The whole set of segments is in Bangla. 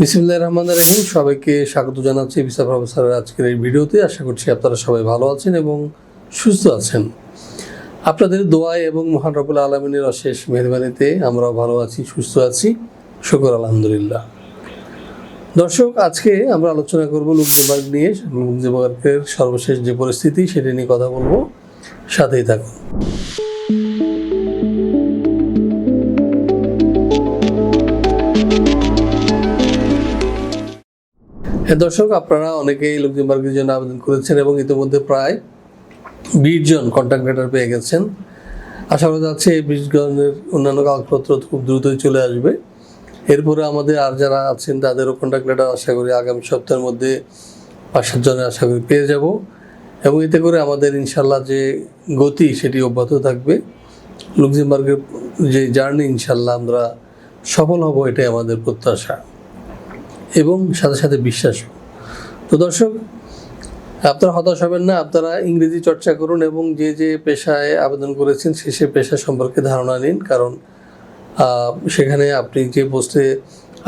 বিসমুল্লাহ রহমান রহিম। সবাইকে স্বাগত জানাচ্ছি ভিসা প্রফেসরের আজকের এই ভিডিওতে। আশা করছি আপনারা সবাই ভালো আছেন এবং সুস্থ আছেন। আপনাদের দোয়ায় এবং মহান রবুল আলমিনের অশেষ মেহরবানিতে আমরাও ভালো আছি, সুস্থ আছি। শুকর, আলহামদুলিল্লাহ। দর্শক, আজকে আমরা আলোচনা করব লুকজেবার্গ নিয়ে। লুকজেবার্গের সর্বশেষ যে পরিস্থিতি, সেটি নিয়ে কথা বলব। সাথেই থাকুন। দর্শক, আপনারা অনেকেই লুক্সেমবার্গের জন্য আবেদন করেছেন এবং ইতিমধ্যে প্রায় বিশ জন কন্ট্যাক্ট লেটার পেয়ে গেছেন। আশা করা যাচ্ছে এই বিশ জনের অন্যান্য কাগজপত্র খুব দ্রুতই চলে আসবে। এরপরে আমাদের আর যারা আছেন, তাদেরও কন্ট্যাক্ট লেটার আশা করি আগামী সপ্তাহের মধ্যে পাঁচ সাত জনের আশা করি পেয়ে যাব। এবং এতে করে আমাদের ইনশাল্লাহ যে গতি, সেটি অব্যাহত থাকবে। লুক্সেমবার্গের যে জার্নি ইনশাল্লাহ আমরা সফল হব, এটাই আমাদের প্রত্যাশা। এবং সাথে সাথে বিশ্বাসও তো দর্শক, আপনারা হতাশ হবেন না, আপনারা ইংরেজি চর্চা করুন এবং যে যে পেশায় আবেদন করেছেন, সে সে পেশা সম্পর্কে ধারণা নিন। কারণ সেখানে আপনি যে পোস্টে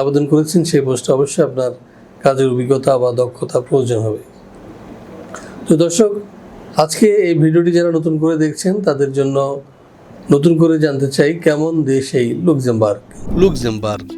আবেদন করেছেন, সেই পোস্টে অবশ্যই আপনার কাজের অভিজ্ঞতা বা দক্ষতা প্রয়োজন হবে। তো দর্শক, আজকে এই ভিডিওটি যারা নতুন করে দেখছেন, তাদের জন্য নতুন করে জানতে চাই, কেমন দেশ এই Luxembourg? Luxembourg.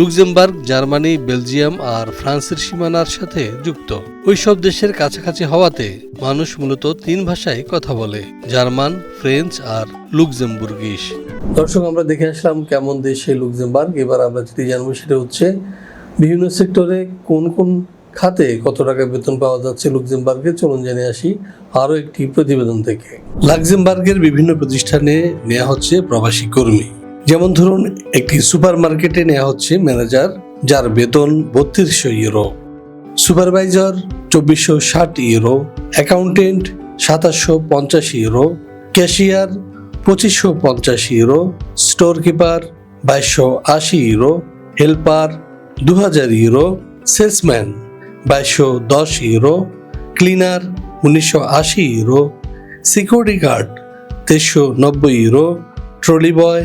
Luxembourg, Germany, Belgium আর ফ্রান্সের সীমানার সাথে যুক্ত। ওইসব দেশের কাছাকাছি হওয়াতে মানুষ মূলত তিন ভাষায় কথা বলে, জার্মান, ফ্রেঞ্চ আর লুক্সেমবুর্গিশ। দর্শক, আমরা দেখে আসলাম কেমন দেশ লুক্সেমবার্গ, এবার আমরা যেটি জানব সেটা হচ্ছে বিভিন্ন সেক্টরে কোন কোন খাতে কত টাকা বেতন পাওয়া যাচ্ছে লুক্সেমবার্গে। চলুন জেনে আসি আরও একটি প্রতিবেদন থেকে। লাক্সেমবার্গের বিভিন্ন প্রতিষ্ঠানে নেওয়া হচ্ছে প্রবাসী কর্মী। যেমন ধরুন, একটি সুপার মার্কেটে নেওয়া হচ্ছে ম্যানেজার, যার বেতন বত্রিশশো ইউরো। সুপারভাইজার, চব্বিশশো ষাট ইউরো। অ্যাকাউন্টেন্ট, সাতাশশো পঞ্চাশ ইউরো। ক্যাশিয়ার, পঁচিশশো পঞ্চাশ ইউরো। স্টোর কিপার বাইশশো আশি ইউরো। হেল্পার দু হাজার ইউরো। সেলসম্যান, বাইশশো দশ ইউরো। ক্লিনার, উনিশশো আশি ইউরো। সিকিউরিটি গার্ড, তেইশশো নব্বই ইউরো। ট্রলি বয়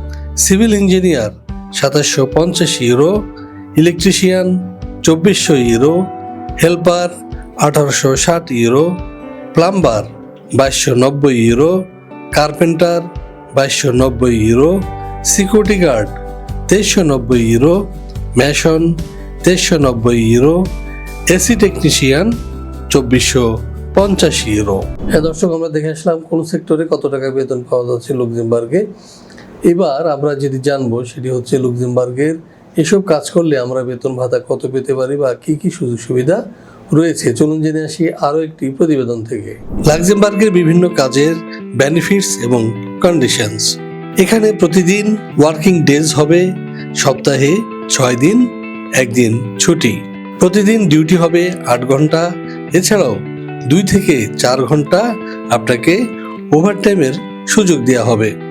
সিভিল ইঞ্জিনিয়ার সাতাশশো পঞ্চাশ ইউরো, ইলেকট্রিশিয়ান চব্বিশশো ইউরো, হেল্পার আঠারোশো ষাট ইউরো, প্লাম্বার বাইশশো নব্বই ইউরো, কার্পেন্টার বাইশশো নব্বই ইউরো, সিকিউরিটি গার্ড তেইশশো নব্বই ইউরো, ম্যাশন তেইশশো নব্বই ইউরো, এসি টেকনিশিয়ান চব্বিশশো পঞ্চাশ ইউরো। হ্যাঁ দর্শক, আমরা দেখে আসলাম কোন সেক্টরে কত টাকা বেতন পাওয়া যাচ্ছে লুক্সেমবার্গে। এবার আমরা যেটি জানব সেটি হচ্ছে লুক্সেমবার্গের এসব কাজ করলে আমরা বেতন ভাতা কত পেতে পারি বা কি কি সুযোগ সুবিধা রয়েছে? চলুন জেনে আসি আরও একটি প্রতিবেদন থেকে। লাক্সেমবার্গের বিভিন্ন কাজের বেনিফিটস এবং কন্ডিশনস এখানে প্রতিদিন ওয়ার্কিং ডেজ হবে, সপ্তাহে ছয় দিন, একদিন ছুটি। প্রতিদিন ডিউটি হবে আট ঘণ্টা। এছাড়াও দুই থেকে চার ঘণ্টা আপনাকে ওভারটাইমের সুযোগ দেওয়া হবে।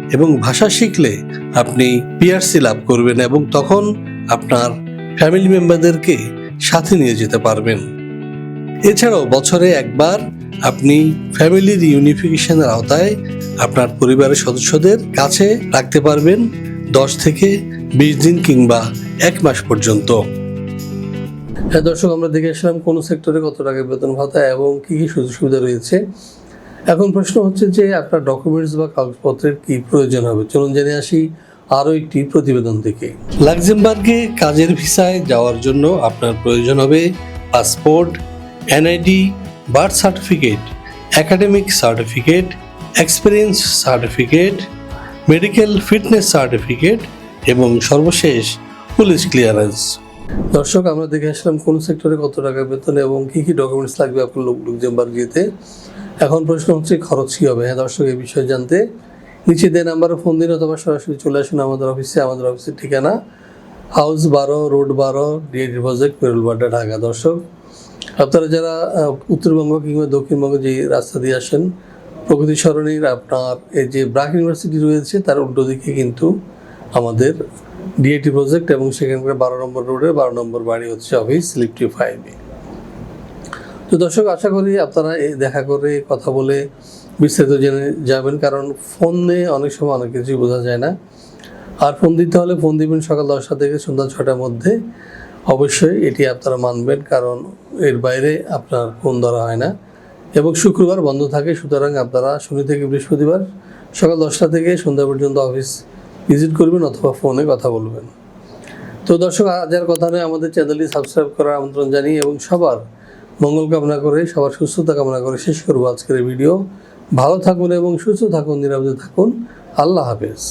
এবং ভাষা শিখলে আপনি পিআরসি লাভ করবেন এবং তখন আপনার ফ্যামিলি মেম্বারদেরকে সাথে নিয়ে যেতে পারবেন। এছাড়াও বছরে একবার আপনি ফ্যামিলির ইউনিফিকেশনের আওতায় আপনার পরিবারের সদস্যদের কাছে রাখতে পারবেন দশ থেকে বিশ দিন কিংবা এক মাস পর্যন্ত। হ্যাঁ দর্শক, আমরা দেখে আসলাম কোন সেক্টরে কত টাকা বেতন ভাতা এবং কি কি সুযোগ সুবিধা রয়েছে। এখন প্রশ্ন হচ্ছে যে আপনার ডকুমেন্টস বা কাগজপত্রের কি প্রয়োজন হবে? চলুন জেনে আসি আরও একটি প্রতিবেদন থেকে। লাক্সেমবার্গে কাজের ভিসায় যাওয়ার জন্য আপনার প্রয়োজন হবে passport NID birth certificate, academic certificate, experience certificate, medical fitness certificate এবং সর্বশেষ পুলিশ ক্লিয়ারেন্স। দর্শক, আমরা দেখে আসলাম কোন সেক্টরে কত টাকা বেতন এবং কি কি ডকুমেন্টস লাগবে আপনার লোক লুকজেমবার্গিতে এখন প্রশ্ন হচ্ছে, খরচ কী হবে? হ্যাঁ দর্শক, এই বিষয়ে জানতে। নিচে দেন নাম্বারে ফোন দিন অথবা সরাসরি চলে আসুন আমাদের অফিসে। আমাদের অফিসের ঠিকানা হাউস বারো, রোড বারো ডিএডি প্রজেক্ট পেরুলবাড্ডা ঢাকা। দর্শক, আপনারা যারা উত্তরবঙ্গ কিংবা দক্ষিণবঙ্গ যে রাস্তা দিয়ে আসেন, প্রকৃতি সরণির আপনার এই যে ব্রাক ইউনিভার্সিটি রয়েছে, তার উল্টো দিকে কিন্তু আমাদের ডিএটি প্রজেক্ট এবং সেখানকার বারো নম্বর রোডের বারো নম্বর বাড়ি হচ্ছে অফিস, লিফটি ফাইভে তো দর্শক, আশা করি আপনারা এই দেখা করে কথা বলে বিস্তারিত জেনে যাবেন, কারণ ফোনে অনেক সময় অনেক কিছুই বোঝা যায় না। আর ফোন দিতে হলে ফোন দিবেন সকাল দশটা থেকে সন্ধ্যা ছটার মধ্যে। অবশ্যই এটি আপনারা মানবেন, কারণ এর বাইরে আপনার ফোন ধরা হয় না। এবং শুক্রবার বন্ধ থাকে, সুতরাং আপনারা শনি থেকে বৃহস্পতিবার সকাল দশটা থেকে সন্ধ্যা পর্যন্ত অফিস ভিজিট করবেন অথবা ফোনে কথা বলবেন। তো দর্শক, আজ আর কথা নয়। আমাদের চ্যানেলটি সাবস্ক্রাইব করার আমন্ত্রণ জানিয়ে এবং সবার মঙ্গল কামনা করে, সবার সুস্থতা কামনা করে শেষ করব আজকের ভিডিও। ভালো থাকুন এবং সুস্থ থাকুন, নিরাপদে থাকুন। আল্লাহ হাফেজ।